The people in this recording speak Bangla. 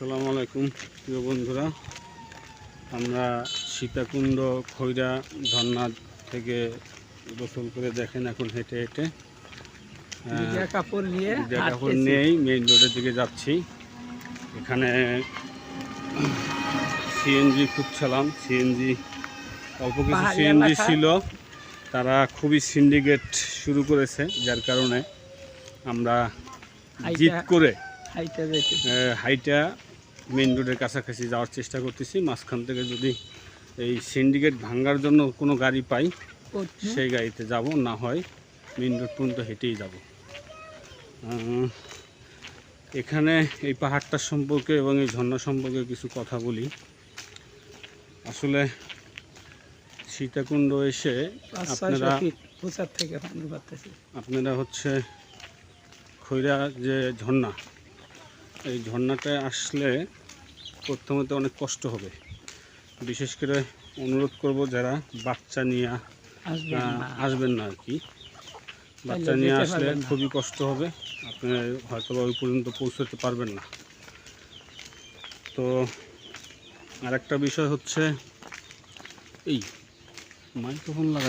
আসসালামু আলাইকুম প্রিয় বন্ধুরা। আমরা সীতাকুণ্ড খৈরা ঝর্ণা থেকে গোসল করে দেখেন এখন হেঁটে হেঁটে। কাপড় নিয়ে। নিয়েই মেইন রোডের দিকে যাচ্ছি। এখানে সিএনজি খুঁজছিলাম সিএনজি অল্প কিছু সিএনজি। ছিল। তারা খুবই সিন্ডিকেট শুরু করেছে যার কারণে আমরা জিত হাইটা- করে হাইটা মেইন রোডের কাছাকাছি যাওয়ার চেষ্টা করতেছি। মাঝখান থেকে যদি এই সিন্ডিকেট ভাঙার জন্য কোনো গাড়ি পাই সেই গাড়িতে যাব না হয় মেন রোড পর্যন্ত হেঁটেই যাব। এখানে এই পাহাড়টার সম্পর্কে এবং এই ঝর্ণা সম্পর্কে কিছু কথা বলি। আসলে সীতাকুণ্ড এসে আপনারা থেকে আপনারা হচ্ছে খৈরা যে ঝর্ণা এই ঝর্ণাটায় আসলে প্রথমত অনেক কষ্ট হবে। বিশেষ করে অনুরোধ করব যারা বাচ্চা নিয়ে আসবেন না। আর কি। বাচ্চা নিয়ে আসলে খুবই কষ্ট হবে। আপনি হয়তো বা ওই পর্যন্ত পৌঁছতে পারবেন না। তো আরেকটা বিষয় হচ্ছে এই মাইক্রোফোন লাগাই।